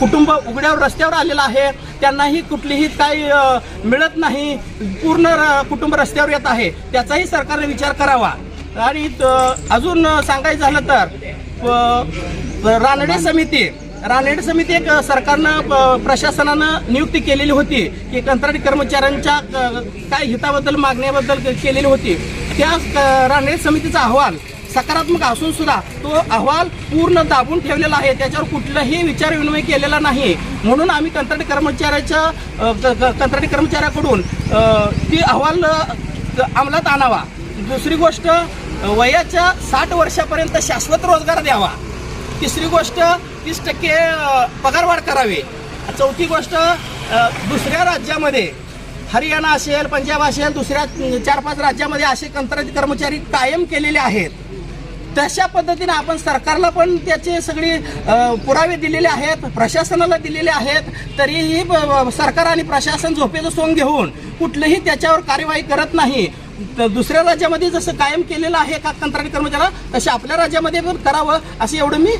कुटुंब उघड्यावर रस्त्यावर आलेलं आहे. त्यांनाही कुठलीही काही मिळत नाही. पूर्ण र- कुटुंब रस्त्यावर येत आहे. त्याचाही सरकारने विचार करावा. आणि अजून सांगायचं झालं तर रानडे समिती रानडे समिती एक सरकारनं प्रशासनानं नियुक्ती केलेली होती की कंत्राटी कर्मचाऱ्यांच्या काय हिताबद्दल मागण्याबद्दल केलेली होती. त्या रानडे समितीचा अहवाल सकारात्मक असून सुद्धा तो अहवाल पूर्ण दाबून ठेवलेला आहे. त्याच्यावर कुठलाही विचार विनिमय केलेला नाही म्हणून आम्ही कंत्राटी कर्मचाऱ्याच्या क- कंत्राटी कर्मचाऱ्याकडून ती अहवाल अंमलात आणावा. दुसरी गोष्ट वयाच्या साठ वर्षापर्यंत शाश्वत रोजगार द्यावा. तिसरी गोष्ट तीस टक्के पगारवाढ करावी. चौथी गोष्ट दुसऱ्या राज्यामध्ये हरियाणा असेल पंजाब असेल दुसऱ्या चार पाच राज्यामध्ये असे कंत्राटी कर्मचारी कायम केलेले आहेत. तशा पद्धतीने आपण सरकारला पण त्याचे सगळे पुरावे दिलेले आहेत प्रशासनाला दिलेले आहेत तरीही सरकार आणि प्रशासन झोपेचं सोंग घेऊन कुठलंही त्याच्यावर कार्यवाही करत नाही. दुसऱ्या राज्यामध्ये जसं कायम केलेलं आहे का कंत्राटी कर्मचाऱ्याला तसे आपल्या राज्यामध्ये पण करावं असं एवढं मी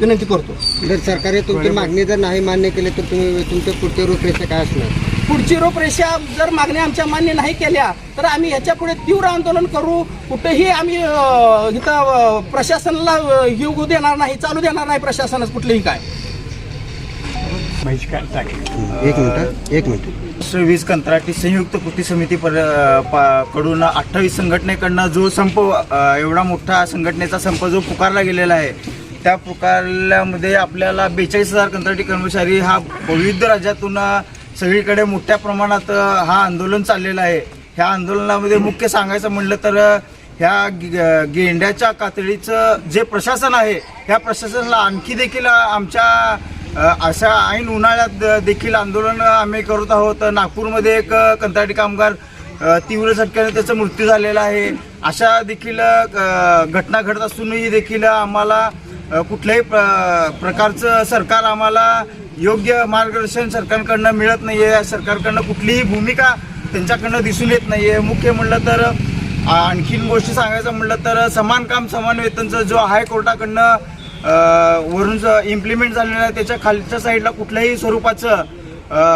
विनंती करतो. जर सरकारने तुमची मागणी जर नाही मान्य केली तर तुम्ही तुमचे पुढचे रूपरेषा काय असणार? पुढची रूपरेषा जर मागण्या आमच्या मान्य नाही केल्या तर आम्ही ह्याच्या पुढे तीव्र आंदोलन करू. कुठेही आम्ही इथं प्रशासनाला येऊ देणार नाही चालू देणार नाही प्रशासनाच कुठलेही काय. एक मिनिट एक मिनिट. वीज कंत्राटी संयुक्त कृती समिती परकडून अठ्ठावीस संघटनेकडनं जो संप एवढा मोठा संघटनेचा संप जो पुकारला गेलेला आहे त्या पुकारल्यामध्ये आपल्याला बेचाळीस हजार कंत्राटी कर्मचारी हा विविध राज्यातून सगळीकडे मोठ्या प्रमाणात हा आंदोलन चाललेलं आहे. ह्या आंदोलनामध्ये मुख्य सांगायचं म्हणलं तर ह्या गेंड्याच्या कातडीचं जे प्रशासन आहे ह्या प्रशासनाला आणखी देखील आमच्या अशा ऐन उन्हाळ्यात देखील आंदोलन आम्ही करत आहोत. नागपूरमध्ये एक कंत्राटी कामगार तीव्र झटक्याने त्याचा मृत्यू झालेला आहे. अशा देखील घटना घडत असूनही देखील आम्हाला कुठल्याही प्र- प्रकारचं सरकार आम्हाला योग्य मार्गदर्शन सरकारकडनं मिळत नाही आहे सरकारकडनं कुठलीही भूमिका त्यांच्याकडनं दिसून येत नाही आहे मुख्य म्हणलं तर आणखीन गोष्टी सांगायचं म्हणलं तर समान काम समान वेतनचं जो हायकोर्टाकडनं अ, वरून इम्प्लिमेंट झालेलं आहे त्याच्या खालच्या साईडला कुठल्याही स्वरूपाचं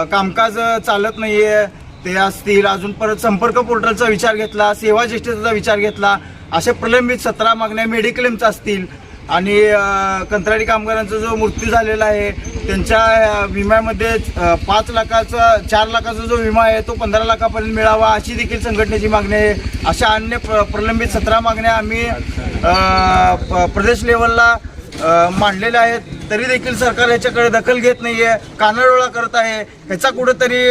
कामकाज चालत नाही आहे ते असतील अजून परत संपर्क पोर्टलचा विचार घेतला सेवा ज्येष्ठतेचा विचार घेतला असे प्रलंबित सतरा मागण्या मेडिक्लेमच्या असतील आणि कंत्राटी कामगारांचा जो मृत्यू झालेला आहे त्यांच्या विम्यामध्ये पाच लाखाचा चार लाखाचा जो विमा आहे तो पंधरा लाखापर्यंत मिळावा अशी देखील संघटनेची मागणी आहे. अशा अन्य प्र प्रलंबित सतरा मागण्या आम्ही प- प्रदेश लेवलला मांडलेल्या आहेत. तरी देखील सरकार याच्याकडे दखल घेत नाही आहे कानाडोळा करत आहे. ह्याचा कुठंतरी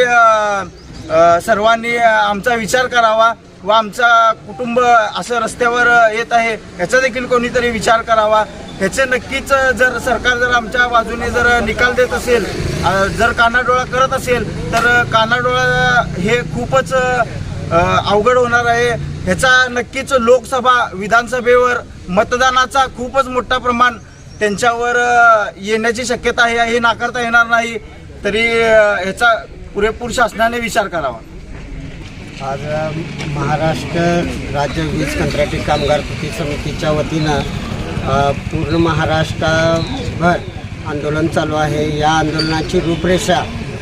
सर्वांनी आमचा विचार करावा. व आमचा कुटुंब असं रस्त्यावर येत आहे ह्याचा देखील कोणीतरी विचार करावा. ह्याचे नक्कीच जर सरकार जर आमच्या बाजूने जर निकाल देत असेल जर कानाडोळा करत असेल तर कानाडोळा हे खूपच अवघड होणार आहे. ह्याचा नक्कीच लोकसभा विधानसभेवर मतदानाचा खूपच मोठा प्रमाण त्यांच्यावर येण्याची शक्यता आहे हे नाकारता येणार नाही. तरी ह्याचा पुरेपूर शासनाने विचार करावा. आज महाराष्ट्र राज्य वीज कंत्राटी कामगार कृती समितीच्या वतीनं पूर्ण महाराष्ट्रभर आंदोलन चालू आहे. या आंदोलनाची रूपरेषा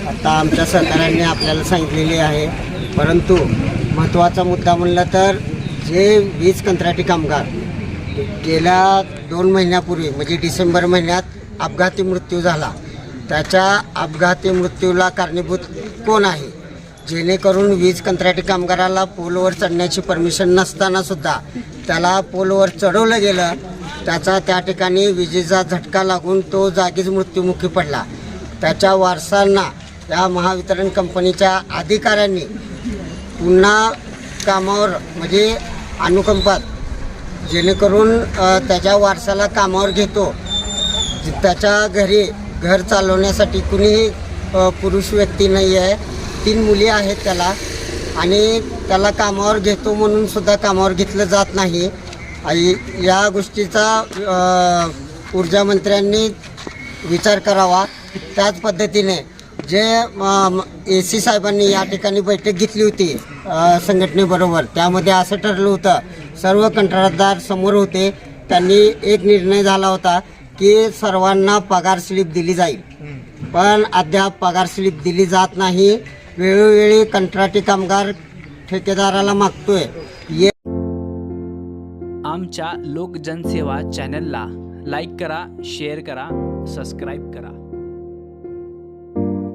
आता आमच्या सरकारांनी आपल्याला सांगितलेली आहे. परंतु महत्त्वाचा मुद्दा म्हणला तर जे वीज कंत्राटी कामगार गेल्या दोन महिन्यापूर्वी म्हणजे डिसेंबर महिन्यात अपघाती मृत्यू झाला. त्याच्या अपघाती मृत्यूला कारणीभूत कोण आहे? जेणेकरून वीज कंत्राटी कामगाराला पोलवर चढण्याची परमिशन नसताना सुद्धा त्याला पोलवर चढवलं गेलं त्याचा त्या ठिकाणी विजेचा झटका लागून तो जागीच मृत्युमुखी पडला. त्याच्या वारसांना या महावितरण कंपनीच्या अधिकाऱ्यांनी पुन्हा कामावर म्हणजे अनुकंपात जेणेकरून त्याच्या वारसाला कामावर घेतो. त्याच्या घरी घर चालवण्यासाठी कुणीही पुरुष व्यक्ती नाही आहे तीन मुली आहेत त्याला. आणि त्याला कामावर घेतो म्हणून सुद्धा कामावर घेतलं जात नाही. आणि या गोष्टीचा ऊर्जा मंत्र्यांनी विचार करावा. त्याच पद्धतीने जे ए सी साहेबांनी या ठिकाणी बैठक घेतली होती संघटनेबरोबर. त्यामध्ये असं ठरलं होतं सर्व कंत्राटदार समोर होते. त्यांनी एक निर्णय झाला होता की सर्वांना पगार स्लिप दिली जाईल. पण अद्याप पगार स्लिप दिली जात नाही. वेळोवेळी कंत्राटी कामगार ठेकेदाराला मागतोय. ये आमच्या लोकजनसेवा चॅनलला लाईक करा शेअर करा सबस्क्राईब करा.